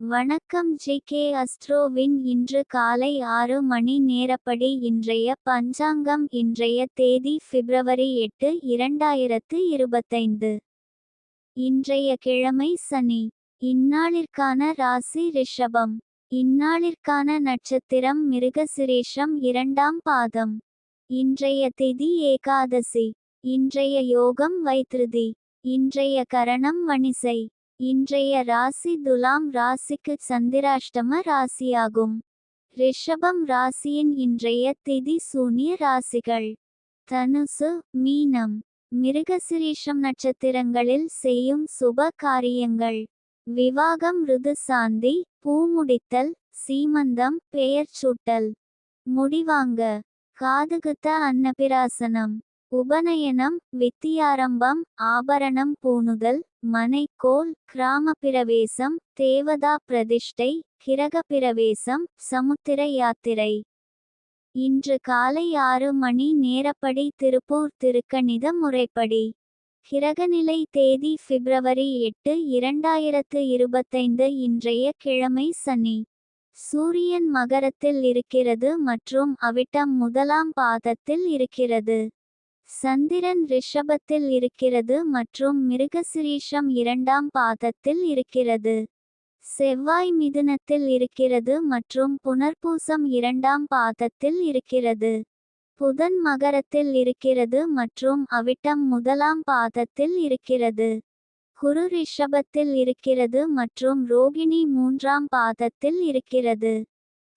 வணக்கம் G K அஸ்ட்ரோவின் இன்று காலை ஆறு மணி நேரப்படி இன்றைய பஞ்சாங்கம் இன்றைய தேதி பிப்ரவரி எட்டு இரண்டாயிரத்து இருபத்தைந்து. இன்றைய கிழமை சனி. இந்நாளிற்கான ராசி ரிஷபம். இந்நாளிற்கான நட்சத்திரம் மிருகசிரேஷம் இரண்டாம் பாதம். இன்றைய திதி ஏகாதசி. இன்றைய யோகம் வைத்திருதி இன்றைய கரணம் வணிசை. இன்றைய ராசி துலாம் ராசிக்கு சந்திராஷ்டம ராசியாகும். ரிஷபம் ராசியின் இன்றைய திதி சூனிய ராசிகள். தனுசு மீனம். மிருகசிரீஷம் நட்சத்திரங்களில் செய்யும் சுப காரியங்கள். விவாகம் ருது சாந்தி பூமுடித்தல் சீமந்தம் பெயர் சூட்டல். முடிவாங்க. காதுகுத்த அன்னபிராசனம். உபநயனம் வித்தியாரம்பம் ஆபரணம் பூணுதல் மனைக்கோல் கிராம பிரவேசம் தேவதா பிரதிஷ்டை கிரக பிரவேசம் சமுத்திர யாத்திரை. இன்று காலை ஆறு மணி நேரப்படி திருப்பூர் திருக்கணித முறைப்படி. கிரகநிலை தேதி பிப்ரவரி எட்டு இரண்டாயிரத்து இருபத்தைந்து இன்றைய கிழமை சனி. சூரியன் மகரத்தில் இருக்கிறது மற்றும் அவிட்டம் முதலாம் பாதத்தில் இருக்கிறது. சந்திரன் ரிஷபத்தில் இருக்கிறது மற்றும் மிருகசிரீஷம் இரண்டாம் பாதத்தில் இருக்கிறது. செவ்வாய் மிதுனத்தில் இருக்கிறது மற்றும் புனர்பூசம் இரண்டாம் பாதத்தில் இருக்கிறது. புதன் மகரத்தில் இருக்கிறது மற்றும் அவிட்டம் முதலாம் பாதத்தில் இருக்கிறது. குரு ரிஷபத்தில் இருக்கிறது மற்றும் ரோகிணி மூன்றாம் பாதத்தில் இருக்கிறது.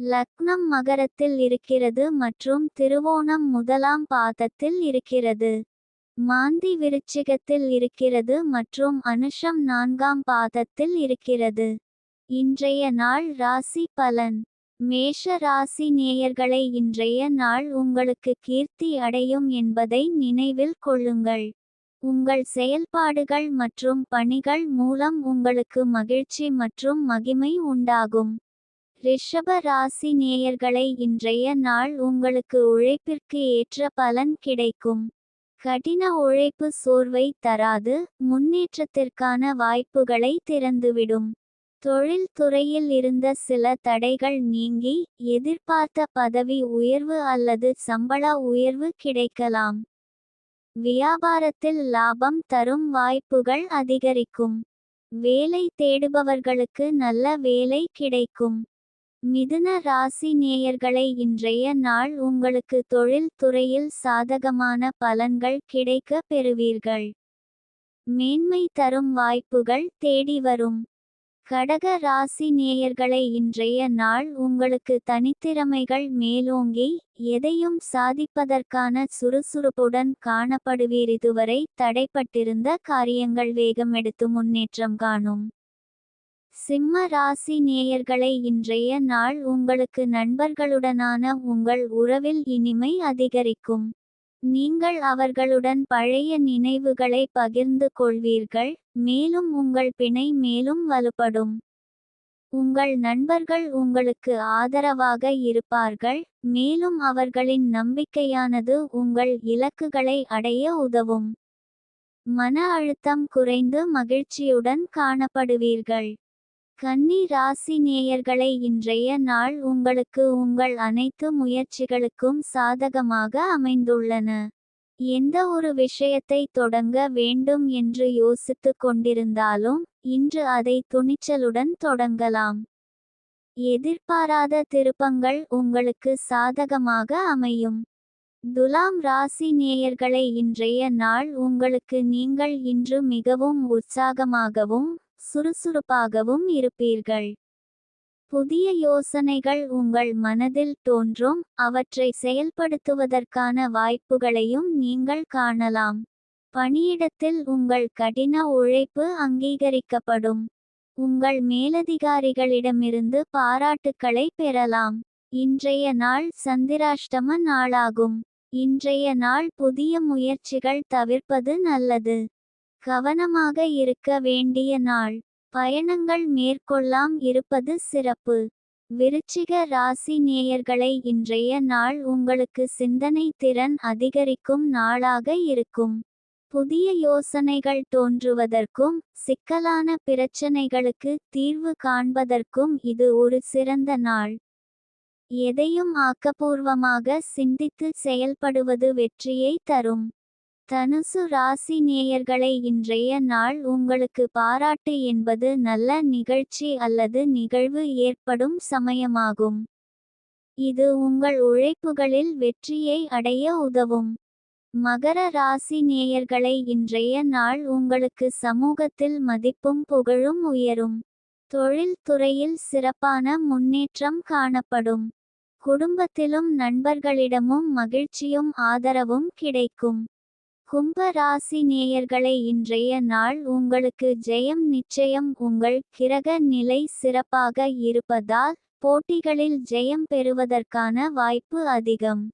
லக்னம் மகரத்தில் இருக்கிறது மற்றும் திருவோணம் முதலாம் பாதத்தில் இருக்கிறது. மாந்தி விருச்சிகத்தில் இருக்கிறது மற்றும் அனுஷம் நான்காம் பாதத்தில் இருக்கிறது. இன்றைய நாள் ராசி பலன். மேஷ ராசி நேயர்களை இன்றைய நாள் உங்களுக்கு கீர்த்தி அடையும் என்பதை நினைவில் கொள்ளுங்கள். உங்கள் செயல்பாடுகள் மற்றும் பணிகள் மூலம் உங்களுக்கு மகிழ்ச்சி மற்றும் மகிமை உண்டாகும். ரிஷப ராசி நேயர்களை இன்றைய நாள் உங்களுக்கு உழைப்பிற்கு ஏற்ற பலன் கிடைக்கும். கடின உழைப்பு சோர்வை தராது முன்னேற்றத்திற்கான வாய்ப்புகளை திறந்துவிடும். தொழில் துறையில் இருந்த சில தடைகள் நீங்கி எதிர்பார்த்த பதவி உயர்வு அல்லது சம்பள உயர்வு கிடைக்கலாம். வியாபாரத்தில் லாபம் தரும் வாய்ப்புகள் அதிகரிக்கும். வேலை தேடுபவர்களுக்கு நல்ல வேலை கிடைக்கும். மிதுன ராசி நேயர்களை இன்றைய நாள் உங்களுக்கு தொழில் துறையில் சாதகமான பலன்கள் கிடைக்க பெறுவீர்கள். மேன்மை தரும் வாய்ப்புகள் தேடி வரும். கடக ராசி நேயர்களை இன்றைய நாள் உங்களுக்கு தனித்திறமைகள் மேலோங்கி எதையும் சாதிப்பதற்கான சுறுசுறுப்புடன் காணப்படுவீர். இதுவரை தடைப்பட்டிருந்த காரியங்கள் வேகம் எடுத்து முன்னேற்றம் காணும். சிம்ம ராசி நேயர்களை இன்றைய நாள் உங்களுக்கு நண்பர்களுடனான உங்கள் உறவில் இனிமை அதிகரிக்கும். நீங்கள் அவர்களுடன் பழைய நினைவுகளை பகிர்ந்து கொள்வீர்கள் மேலும் உங்கள் பிணை மேலும் வலுப்படும். உங்கள் நண்பர்கள் உங்களுக்கு ஆதரவாக இருப்பார்கள் மேலும் அவர்களின் நம்பிக்கையானது உங்கள் இலக்குகளை அடைய உதவும். மன அழுத்தம் குறைந்து மகிழ்ச்சியுடன் காணப்படுவீர்கள். கன்னி ராசி நேயர்களை இன்றைய நாள் உங்களுக்கு உங்கள் அனைத்து முயற்சிகளுக்கும் சாதகமாக அமைந்துள்ளன. எந்த ஒரு விஷயத்தை தொடங்க வேண்டும் என்று யோசித்து கொண்டிருந்தாலும் இன்று அதை துணிச்சலுடன் தொடங்கலாம். எதிர்பாராத திருப்பங்கள் உங்களுக்கு சாதகமாக அமையும். துலாம் ராசி நேயர்களை இன்றைய நாள் உங்களுக்கு நீங்கள் இன்று மிகவும் உற்சாகமாகவும் சுறுசுறுப்பாகவும் இருப்பீர்கள். புதிய யோசனைகள் உங்கள் மனதில் தோன்றும் அவற்றை செயல்படுத்துவதற்கான வாய்ப்புகளையும் நீங்கள் காணலாம். பணியிடத்தில் உங்கள் கடின உழைப்பு அங்கீகரிக்கப்படும். உங்கள் மேலதிகாரிகளிடமிருந்து பாராட்டுக்களை பெறலாம். இன்றைய நாள் சந்திராஷ்டம நாளாகும். இன்றைய நாள் புதிய முயற்சிகள் தவிர்ப்பது நல்லது. கவனமாக இருக்க வேண்டிய நாள். பயணங்கள் மேற்கொள்ளாம் இருப்பது சிறப்பு. விருச்சிக ராசி நேயர்களை இன்றைய நாள் உங்களுக்கு சிந்தனை திறன் அதிகரிக்கும் நாளாக இருக்கும். புதிய யோசனைகள் தோன்றுவதற்கும் சிக்கலான பிரச்சனைகளுக்கு தீர்வு காண்பதற்கும் இது ஒரு சிறந்த நாள். எதையும் ஆக்கப்பூர்வமாக சிந்தித்து செயல்படுவது வெற்றியை தரும். தனுசு ராசி நேயர்களை இன்றைய நாள் உங்களுக்கு பாராட்டு என்பது நல்ல நிகழ்ச்சி அல்லது நிகழ்வு ஏற்படும் சமயமாகும். இது உங்கள் உழைப்புகளில் வெற்றியை அடைய உதவும். மகர ராசி நேயர்களை இன்றைய நாள் உங்களுக்கு சமூகத்தில் மதிப்பும் புகழும் உயரும். தொழில் துறையில் சிறப்பான முன்னேற்றம் காணப்படும். குடும்பத்திலும் நண்பர்களிடமும் மகிழ்ச்சியும் ஆதரவும் கிடைக்கும். கும்ப ராசி நேயர்களை இன்றைய நாள் உங்களுக்கு ஜெயம் நிச்சயம் உங்கள் கிரக நிலை சிறப்பாக இருப்பதால் போட்டிகளில் ஜெயம் பெறுவதற்கான வாய்ப்பு அதிகம்.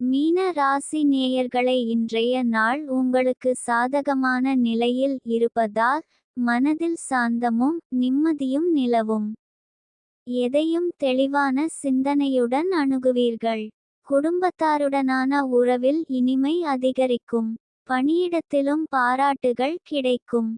மீன ராசி நேயர்களை இன்றைய நாள் உங்களுக்கு சாதகமான நிலையில் இருப்பதால் மனதில் சாந்தமும் நிம்மதியும் நிலவும். எதையும் தெளிவான சிந்தனையுடன் அணுகுவீர்கள். குடும்பத்தாருடனான உறவில் இனிமை அதிகரிக்கும். பணியிடத்திலும் பாராட்டுகள் கிடைக்கும்.